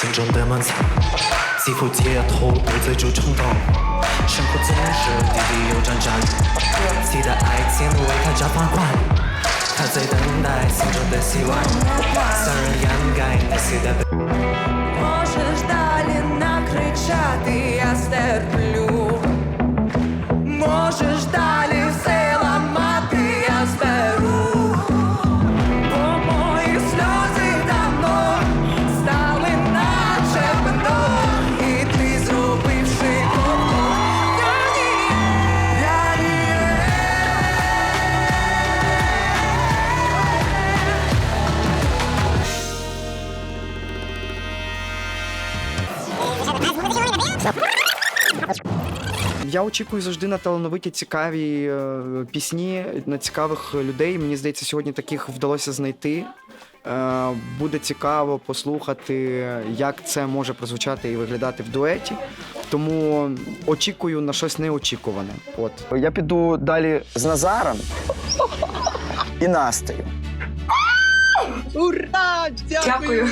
心中的闷藏，肌肤街头不追逐冲动，生活总是跌跌又战战，期待爱情为他绽放光，他在等待心中的希望，想人掩盖那些的 очікую завжди на талановиті цікаві е, пісні, на цікавих людей. Мені здається, сьогодні таких вдалося знайти. Е, буде цікаво послухати, як це може прозвучати і виглядати в дуеті. Тому очікую на щось неочікуване. От Я піду далі з Назаром і Настею. Дякую.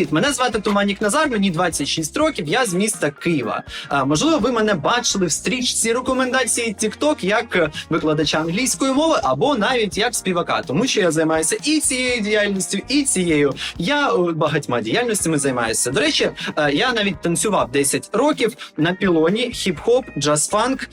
Привіт, мене звати Туманік Назар, мені 26 років, я з міста Києва. А, можливо, ви мене бачили в стрічці рекомендації TikTok як е, викладача англійської мови або навіть як співака, тому що я займаюся і цією діяльністю, і цією. Я е, багатьма діяльностями займаюся. До речі, е, я навіть танцював 10 років на пілоні хіп-хоп, джаз-фанк,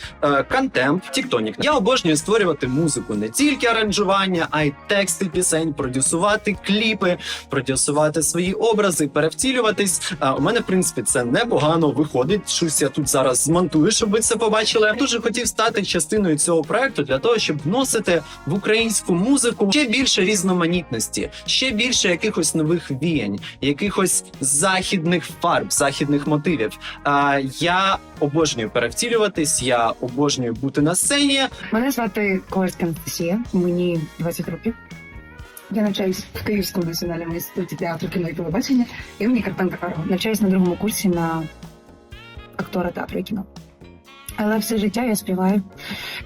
кантемп, тіктонік. Я обожнюю створювати музику, не тільки аранжування, а й тексти пісень, продюсувати кліпи, продюсувати свої образи, перевтілюватись. А у мене, в принципі, це непогано виходить. Щось я тут зараз змонтую, щоб ви це побачили. Я дуже хотів стати частиною цього проекту для того, щоб вносити в українську музику ще більше різноманітності, ще більше якихось нових віянь, якихось західних фарб, західних мотивів. А я обожнюю перевтілюватись, я обожнюю бути на сцені. Мене звати Анастасія, мені 20 років. Я навчаюсь в Київському національному інституті театру кіно і телебачення імені Карпенка Карого. Навчаюсь на другому курсі на актора театру і кіно. Але все життя я співаю.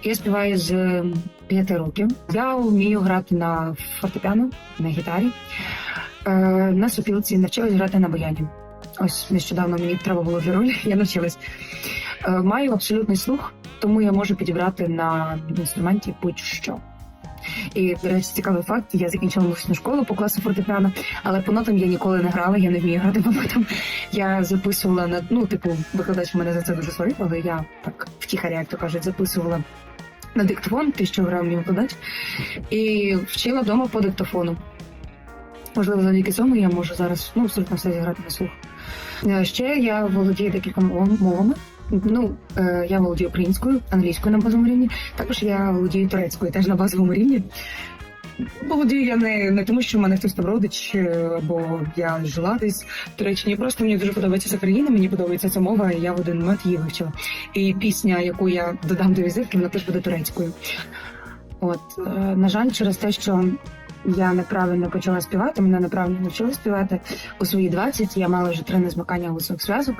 Я співаю з е, п'яти років. Я вмію грати на фортепіано, на гітарі. Е, на сопілці навчилась грати на баяні. Ось нещодавно мені треба було для ролі, я навчилась. Е, маю абсолютний слух, тому я можу підібрати на інструменті будь-що. І, до речі, цікавий факт, я закінчила музичну школу по класу фортепіано, але по нотам я ніколи не грала, я не вмію грати по нотам. Я записувала на ну, типу, викладач мене за це дуже сварив, але я так втіхаря, як то кажуть, записувала на диктофон, те, що грав мій викладач, і вчила вдома по диктофону. Можливо, завдяки цьому я можу зараз ну, абсолютно все зіграти на слух. Е, Ще я володію декількома мовами. Ну, е, я володію українською, англійською на базовому рівні. Також я володію турецькою, теж на базовому рівні. Володію я не, не тому, що в мене хтось там родич, е, або я жила десь в Туреччині. Просто мені дуже подобається ця країна, мені подобається ця мова, і я в один момент її вивчила. І пісня, яку я додам до візитки, вона теж буде турецькою. От, е, на жаль, через те, що я неправильно почала співати, мене неправильно навчили співати у свої 20, я мала вже три незмикання голосових зв'язок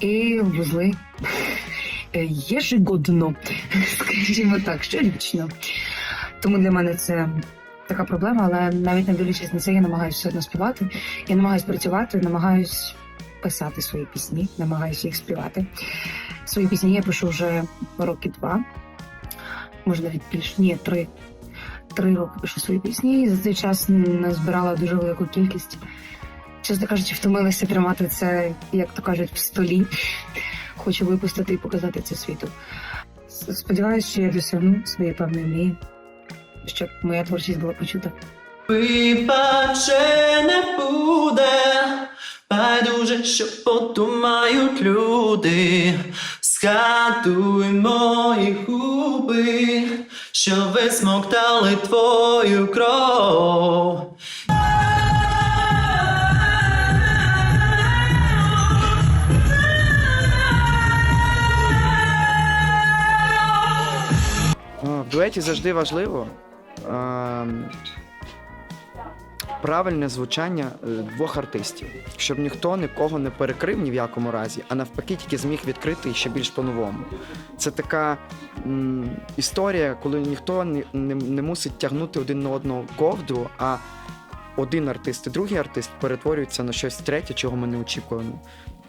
і вузли е, єжегодно, скажімо так, щорічно. Тому для мене це така проблема, але навіть не дивлячись на це, я намагаюся все одно співати. Я намагаюся працювати, намагаюсь писати свої пісні, намагаюся їх співати. Свої пісні я пишу вже роки два, може навіть більше, ні, три. Три роки пишу свої пісні, і за цей час назбирала дуже велику кількість. Чесно кажучи, втомилася тримати це, як то кажуть, в столі. Хочу випустити і показати це світу. Сподіваюся, що я досягну своєї певної мрії, щоб моя творчість була почута. Вибаче не буде, байдуже, що подумають люди. Згадуй мої губи, що висмоктали твою кров. В дуеті завжди важливо. Правильне звучання е, двох артистів, щоб ніхто нікого не перекрив ні в якому разі, а навпаки, тільки зміг відкрити ще більш по-новому. Це така м, історія, коли ніхто не, не, не мусить тягнути один на одного ковдру, а один артист і другий артист перетворюються на щось третє, чого ми не очікуємо.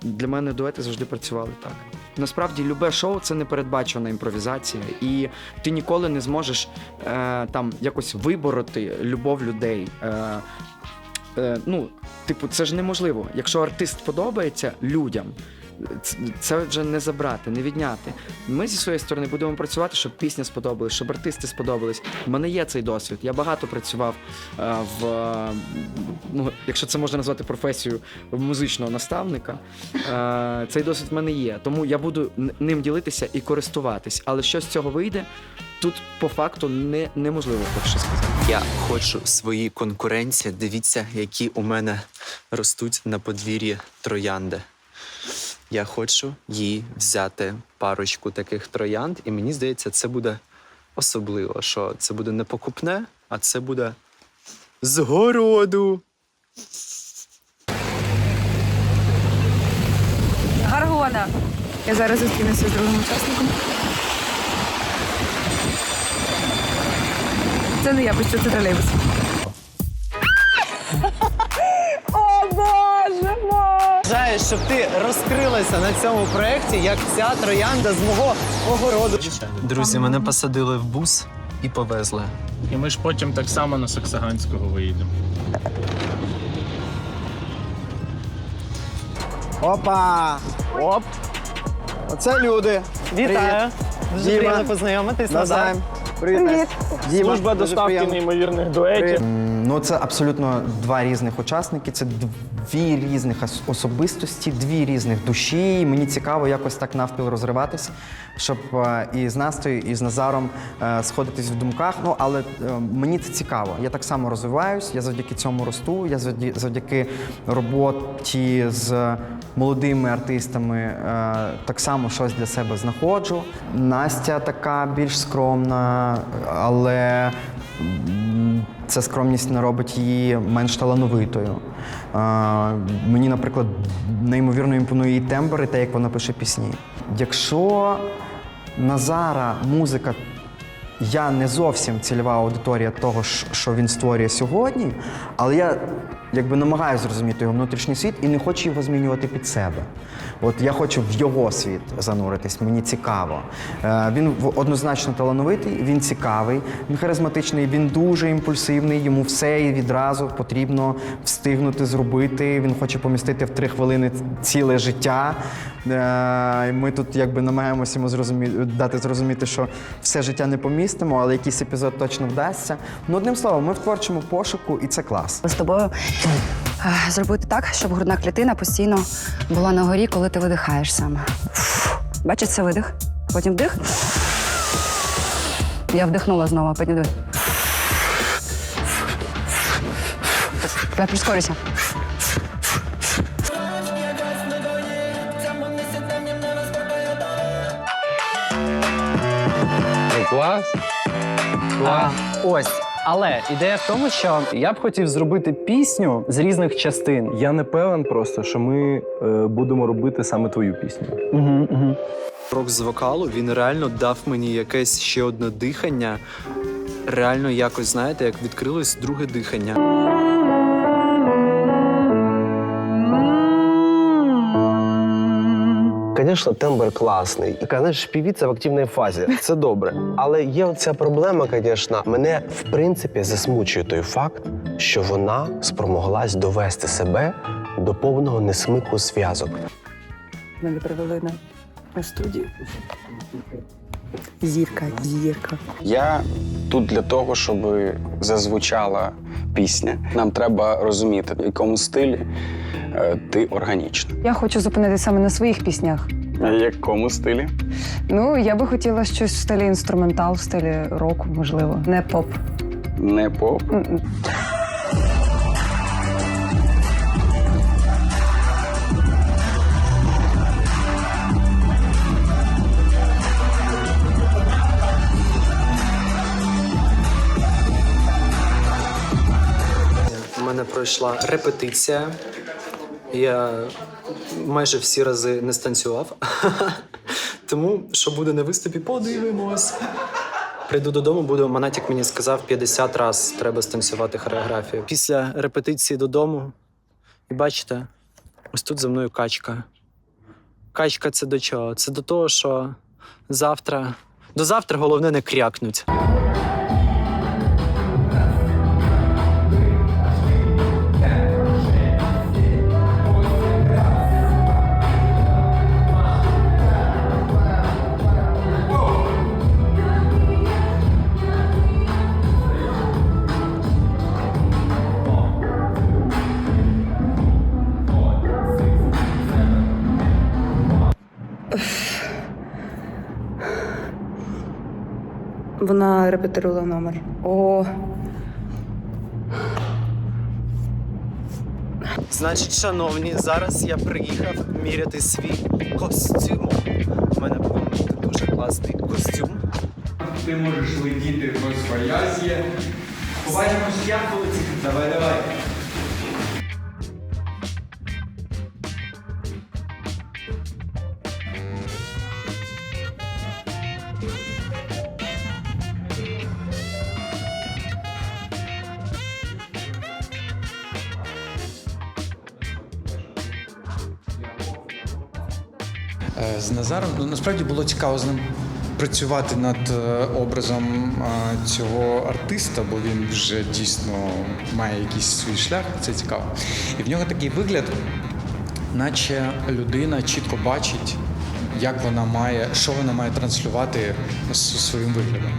Для мене дуети завжди працювали так. Насправді, любе шоу це непередбачена імпровізація, і ти ніколи не зможеш е, там якось вибороти любов людей. Е, е, ну, типу, це ж неможливо. Якщо артист подобається людям, це вже не забрати, не відняти. Ми зі своєї сторони будемо працювати, щоб пісня сподобалась, щоб артисти сподобались. У мене є цей досвід. Я багато працював е, в ну, якщо це можна назвати професією музичного наставника. Е, цей досвід в мене є. Тому я буду ним ділитися і користуватись. Але що з цього вийде, тут по факту не, неможливо що сказати. Я хочу свої конкуренції. Дивіться, які у мене ростуть на подвір'ї троянди. Я хочу їй взяти парочку таких троянд, і мені здається, це буде особливо, що це буде не покупне, а це буде з городу. Гаргона. Я зараз зустрінуся з другим учасником. Це не я, що це тролейбус. Щоб ти розкрилася на цьому проєкті, як ця троянда з мого огороду. Друзі, мене посадили в бус і повезли. І ми ж потім так само на Саксаганського виїдемо. Опа! Оп! Оце люди. Вітаю! Дуже Діма. приємно познайомитись. Назар. Назаєм. Привіт. Діма. Служба Дуже доставки приємно. неймовірних дуетів. Ну, це абсолютно два різних учасники, це дві різних особистості, дві різних душі. І мені цікаво якось так навпіл розриватись, щоб е, і з Настею, і з Назаром е, сходитись в думках. Ну, але е, мені це цікаво. Я так само розвиваюсь, я завдяки цьому росту, я завдяки, роботі з молодими артистами так само щось для себе знаходжу. Настя така більш скромна, але ця скромність не робить її менш талановитою. Е, мені, наприклад, неймовірно імпонує її тембр і те, як вона пише пісні. Якщо Назара музика я не зовсім цільова аудиторія того, що він створює сьогодні, але я якби намагаюся зрозуміти його внутрішній світ і не хочу його змінювати під себе. От я хочу в його світ зануритись, мені цікаво. Е, він однозначно талановитий, він цікавий, він харизматичний, він дуже імпульсивний, йому все і відразу потрібно встигнути зробити. Він хоче помістити в три хвилини ціле життя. Е, Ми тут якби намагаємося йому зрозумі- дати зрозуміти, що все життя не помістимо, але якийсь епізод точно вдасться. Ну, одним словом, ми в творчому пошуку, і це клас. з тобою е, зробити так, щоб грудна клітина постійно була на горі, коли ти видихаєш саме. Бачиш, це видих. Потім вдих. Я вдихнула знову, потім. Давай прискорюйся. А, ось. Але ідея в тому, що я б хотів зробити пісню з різних частин. Я не певен просто, що ми е, будемо робити саме твою пісню. Угу, угу. Рок з вокалу він реально дав мені якесь ще одне дихання. Реально, якось знаєте, як відкрилось друге дихання. Звісно, тембр класний. І, знаєш, півіця в активній фазі. Це добре. Але є оця проблема, звісно, мене в принципі засмучує той факт, що вона спромоглась довести себе до повного несмику зв'язок. Мене привели на, на студію. Зірка, зірка. Я тут для того, щоб зазвучала пісня. Нам треба розуміти, в якому стилі ти органічна. Я хочу зупинитися саме на своїх піснях. В якому стилі? Ну, я би хотіла щось в стилі інструментал, в стилі року, можливо, не поп. Не поп. У мене пройшла репетиція. Я майже всі рази не станцював. Тому, що буде на виступі, подивимось. Прийду додому, буду Монатік мені сказав 50 разів треба станцювати хореографію. Після репетиції додому, і бачите, ось тут за мною качка. Качка це до чого? Це до того, що завтра. До завтра головне не крякнуть. Вона репетирувала номер. О, Значить, шановні, зараз я приїхав міряти свій костюм. У мене був дуже класний костюм. Ти можеш летіти по своязі. Побачимось, як полетіти. Давай, давай. Назаром ну, насправді було цікаво з ним працювати над е, образом е, цього артиста, бо він вже дійсно має якийсь свій шлях, це цікаво. І в нього такий вигляд, наче людина чітко бачить, як вона має, що вона має транслювати своїм виглядом.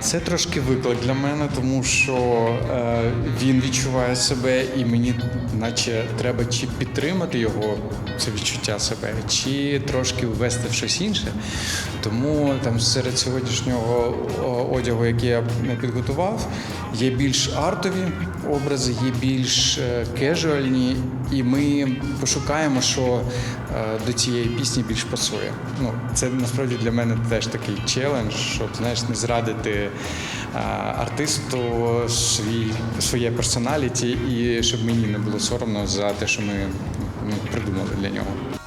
Це трошки виклик для мене, тому що е, він відчуває себе, і мені, наче, треба чи підтримати його, це відчуття себе, чи трошки ввести в щось інше. Тому там серед сьогоднішнього одягу, який я підготував, є більш артові образи, є більш е, кежуальні, і ми пошукаємо, що е, до цієї пісні більш пасує. Ну, це насправді для мене теж такий челендж, щоб знаєш, не зрадити е, артисту свій, своє персоналіті, і щоб мені не було соромно за те, що ми ну, придумали для нього.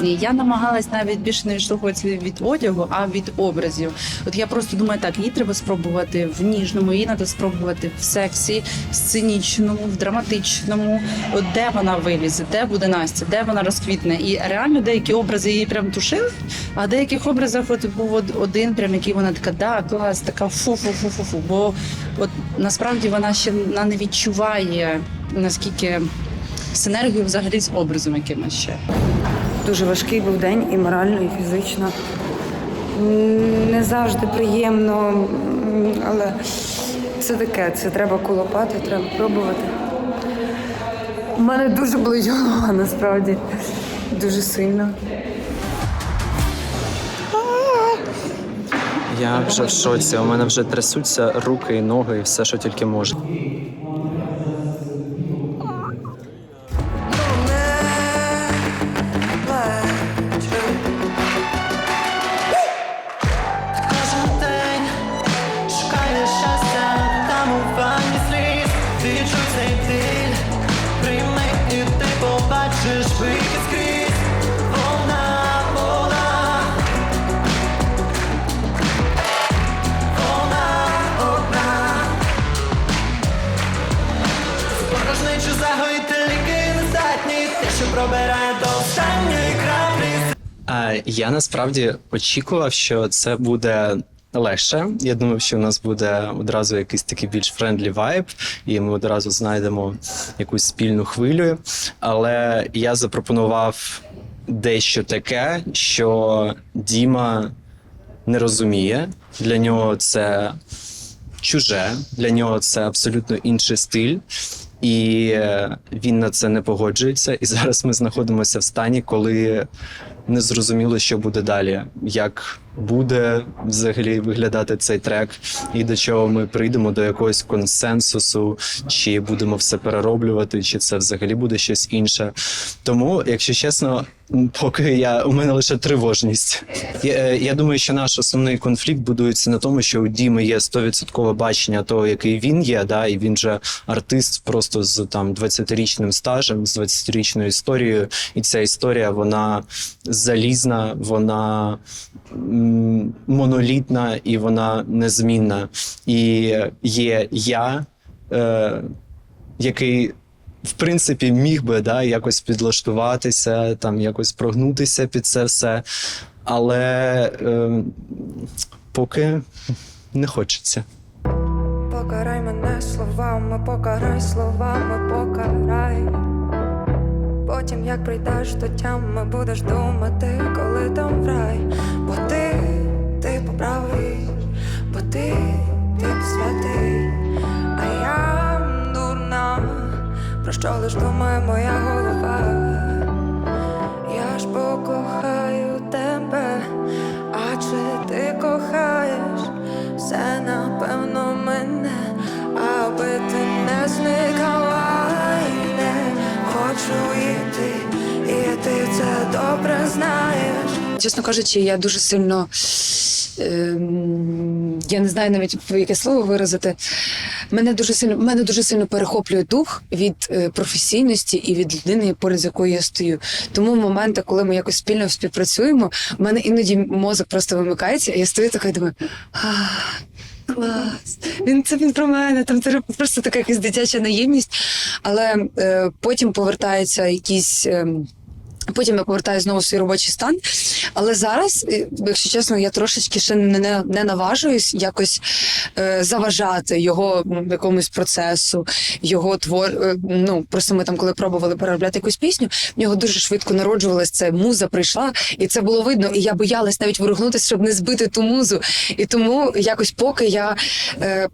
Ні, Я намагалась навіть більше не відштовхуватися від одягу, а від образів. От я просто думаю, так, її треба спробувати в ніжному, її треба спробувати в сексі, в сценічному, в драматичному. От де вона вилізе, де буде Настя, де вона розквітне. І реально деякі образи її прям тушили, а в деяких образах от був один, прям який вона така, да, клас, така фу-фу-фу-фу-фу. Бо от насправді вона ще вона не відчуває наскільки синергію взагалі з образом якимось ще. Дуже важкий був день і морально, і фізично. Не завжди приємно, але це таке, це треба колопати, треба пробувати. У мене дуже болить голова, насправді. Дуже сильно. Я вже в шоці. У мене вже трясуться руки і ноги, і все, що тільки може. Пробирає до останньої краплі. А, я насправді очікував, що це буде легше. Я думав, що у нас буде одразу якийсь такий більш френдлі вайб, і ми одразу знайдемо якусь спільну хвилю. Але я запропонував дещо таке, що Діма не розуміє. Для нього це чуже, для нього це абсолютно інший стиль. І е, він на це не погоджується. І зараз ми знаходимося в стані, коли не зрозуміло, що буде далі, як буде взагалі виглядати цей трек, і до чого ми прийдемо до якогось консенсусу, чи будемо все перероблювати, чи це взагалі буде щось інше. Тому, якщо чесно, поки я у мене лише тривожність. Я, е, я думаю, що наш основний конфлікт будується на тому, що у Діми є 100% бачення того, який він є, да, і він же артист просто з там 20-річним стажем, з 20-річною історією. І ця історія вона залізна, вона монолітна і вона незмінна. І є я, е, який. В принципі, міг би да, якось підлаштуватися, там якось прогнутися під це все, але е, поки не хочеться. Покарай мене словами, покарай словами, покарай. Потім, як прийдеш до тями, будеш думати, коли там в рай. Бо ти, ти поправий, бо ти, ти святий, а я дурна, про що лиш думає моя голова. Добре знаєш. Чесно кажучи, я дуже сильно. ем, Я не знаю навіть яке слово виразити. Мене дуже сильно мене дуже сильно перехоплює дух від е, професійності і від людини, поряд з якою я стою. Тому моменти, коли ми якось спільно співпрацюємо, в мене іноді мозок просто вимикається, і я стою така і думаю. «Ах, Клас, він це він про мене. Там це просто така якась дитяча наївність. Але е, потім повертається якісь. ем, Потім я повертаюся знову в свій робочий стан. Але зараз, е, якщо чесно, я трошечки ще не, не, наважуюсь якось е, заважати його якомусь процесу, його твор. е, ну просто ми там, коли пробували переробляти якусь пісню, в нього дуже швидко народжувалась це муза прийшла, і це було видно. І я боялась навіть ворухнутися, щоб не збити ту музу. І тому якось поки я. Е,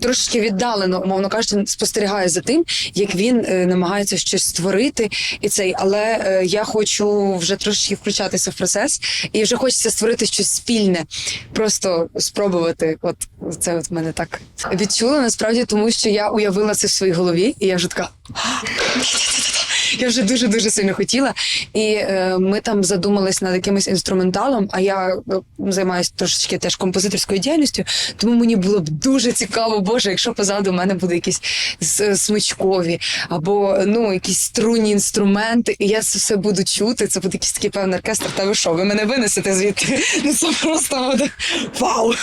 Трошечки віддалено, умовно кажучи, спостерігаю за тим, як він е, намагається щось створити, і цей, але е, я хочу вже трошечки включатися в процес, і вже хочеться створити щось спільне, просто спробувати. От це от мене так відчула насправді, тому що я уявила це в своїй голові, і я вже така. Я вже дуже дуже сильно хотіла, і е, ми там задумались над якимось інструменталом. А я е, займаюся трошечки теж композиторською діяльністю, тому мені було б дуже цікаво, боже, якщо позаду мене буде якісь смичкові або ну якісь струнні інструменти, і я це все буду чути. Це буде якийсь такий певний оркестр. Та ви що? Ви мене винесете звідти? Ну це просто буде вау!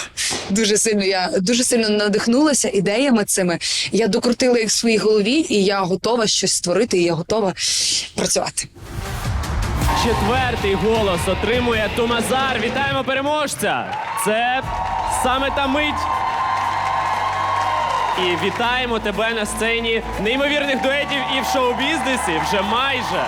Дуже сильно я дуже сильно надихнулася ідеями цими. Я докрутила їх в своїй голові, і я готова щось створити, і я готова працювати. Четвертий голос отримує Тумазар. Вітаємо переможця! Це саме та мить. І вітаємо тебе на сцені неймовірних дуетів і в шоу-бізнесі вже майже.